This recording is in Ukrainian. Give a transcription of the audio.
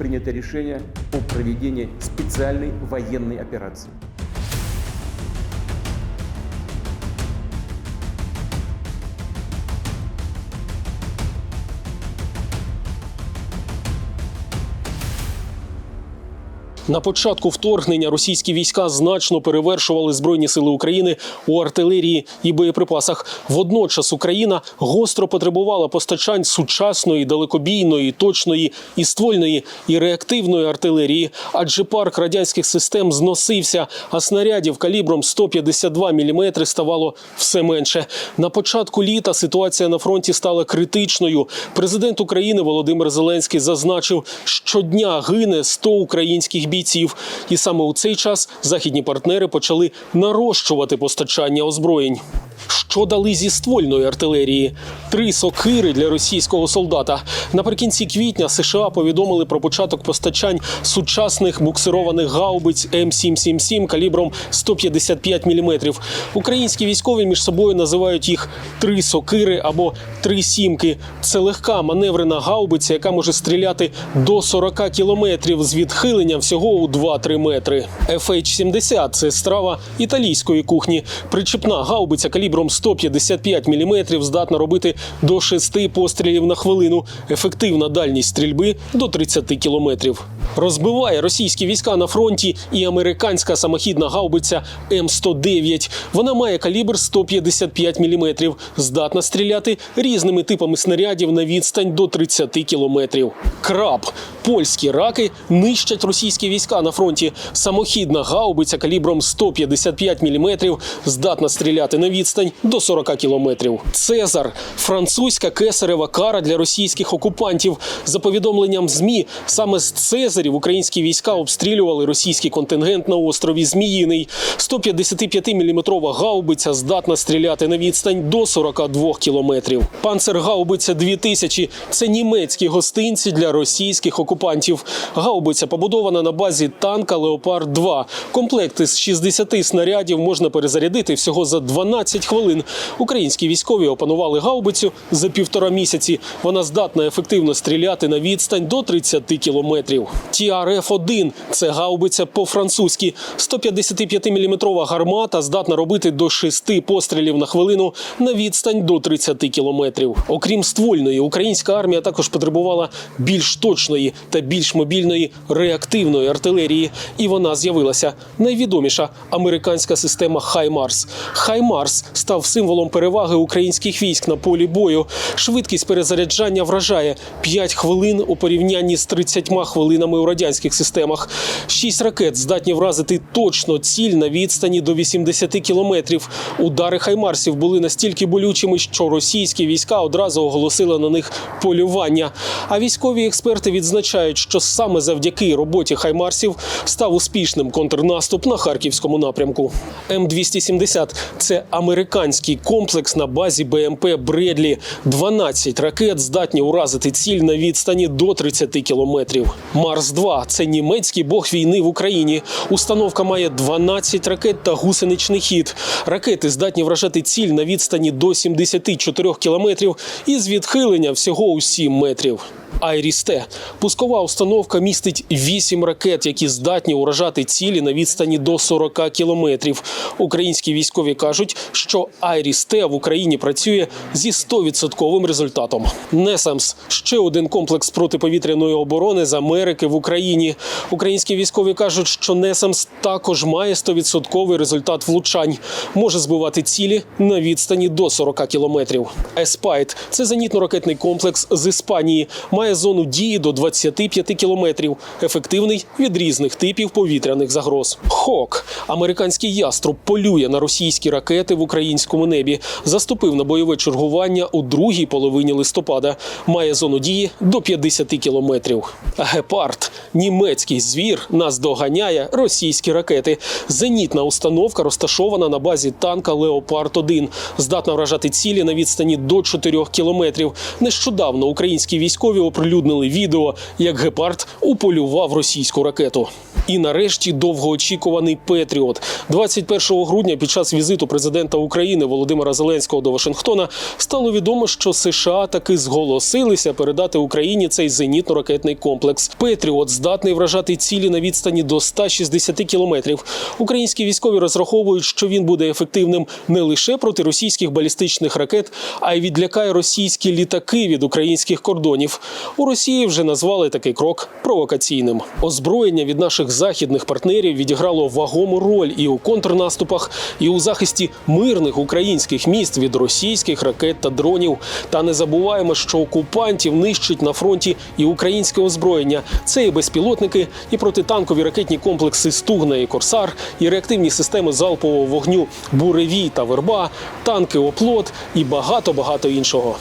принято решение о проведении специальной военной операции. На початку вторгнення російські війська значно перевершували збройні сили України у артилерії і боєприпасах. Водночас Україна гостро потребувала постачань сучасної, далекобійної, точної і ствольної і реактивної артилерії, адже парк радянських систем зносився, а снарядів калібром 152 мм ставало все менше. На початку літа ситуація на фронті стала критичною. Президент України Володимир Зеленський зазначив, щодня гине 100 українських бійців. І саме у цей час західні партнери почали нарощувати постачання озброєнь. Що дали зі ствольної артилерії? Три сокири для російського солдата. Наприкінці квітня США повідомили про початок постачань сучасних буксированих гаубиць М777 калібром 155 мм. Українські військові між собою називають їх три сокири або три сімки. Це легка маневрена гаубиця, яка може стріляти до 40 кілометрів з відхиленням всього у 2-3 метри. FH-70 – це страва італійської кухні. Причепна гаубиця калібром 155 мм здатна робити до 6 пострілів на хвилину. Ефективна дальність стрільби до 30 кілометрів. Розбиває російські війська на фронті і американська самохідна гаубиця М109. Вона має калібр 155 мм, здатна стріляти різними типами снарядів на відстань до 30 кілометрів. Краб. Польські раки нищать російські війська на фронті. Самохідна гаубиця калібром 155 мм здатна стріляти на відстань до 40 кілометрів. Цезар французька кесарева кара для російських окупантів. За повідомленням змі, саме з Цезарів українські війська обстрілювали російський контингент на острові Зміїний. 155-мм гаубиця здатна стріляти на відстань до 42 кілометрів. Панцергаубиця 2000 – це німецькі гостинці для російських окупантів. Гаубиця побудована на базі танка Леопард 2 Комплект із 60 снарядів можна перезарядити всього за 12 хвилин. Українські військові опанували гаубицю за півтора місяці. Вона здатна ефективно стріляти на відстань до 30 кілометрів. TRF-1 – це гаубиця по-французьки. 155-мм гармата здатна робити до 6 пострілів на хвилину на відстань до 30 кілометрів. Окрім ствольної, українська армія також потребувала більш точної та більш мобільної реактивної артилерії. І вона з'явилася найвідоміша американська система Хаймарс. Хаймарс став символом переваги українських військ на полі бою. Швидкість перезаряджання вражає 5 хвилин у порівнянні з 30 хвилинами у радянських системах. Шість ракет здатні вразити точно ціль на відстані до 80 кілометрів. Удари Хаймарсів були настільки болючими, що російські війська одразу оголосили на них полювання. А військові експерти відзначають, що саме завдяки роботі Хаймарсів став успішним контрнаступ на харківському напрямку. М270 – це американський комплекс на базі БМП Бредлі. 12 ракет здатні уразити ціль на відстані до 30 кілометрів. Марс 2 це німецький бог війни в Україні. Установка має 12 ракет та гусеничний хід. Ракети здатні вражати ціль на відстані до 74 кілометрів із відхилення всього у 7 метрів. Айріс-Т. Пускова установка містить 8 ракет, які здатні уражати цілі на відстані до 40 кілометрів. Українські військові кажуть, що Айріс-Т в Україні працює зі 100% результатом. Несамс ще один комплекс протиповітряної оборони з Америки в Україні. Українські військові кажуть, що Несамс також має 100% результат влучань, може збивати цілі на відстані до 40 кілометрів. Еспайт це зенітно-ракетний комплекс з Іспанії. Має зону дії до 25 кілометрів, ефективний від різних типів повітряних загроз. Хок американський яструб полює на російські ракети в українському небі. Заступив на бойове чергування у другій половині листопада. Має зону дії до 50 кілометрів. Гепард німецький звір наздоганяє російські ракети. Зенітна установка розташована на базі танка Леопард 1 здатна вражати цілі на відстані до 4 кілометрів. Нещодавно українські військові оприлюднили відео, як гепард уполював російську ракету. І нарешті довгоочікуваний Петріот. 21 грудня під час візиту президента України Володимира Зеленського до Вашингтона стало відомо, що США таки зголосилися передати Україні цей зенітно-ракетний комплекс. Петріот здатний вражати цілі на відстані до 160 кілометрів. Українські військові розраховують, що він буде ефективним не лише проти російських балістичних ракет, а й відлякає російські літаки від українських кордонів. У Росії вже назвали такий крок провокаційним. Озброєння від наших західних партнерів відіграло вагому роль і у контрнаступах, і у захисті мирних українських міст від російських ракет та дронів. Та не забуваємо, що окупантів нищить на фронті і українське озброєння. Це і безпілотники, і протитанкові ракетні комплекси Стугна і Корсар, і реактивні системи залпового вогню Буревій та Верба, танки Оплот і багато багато іншого.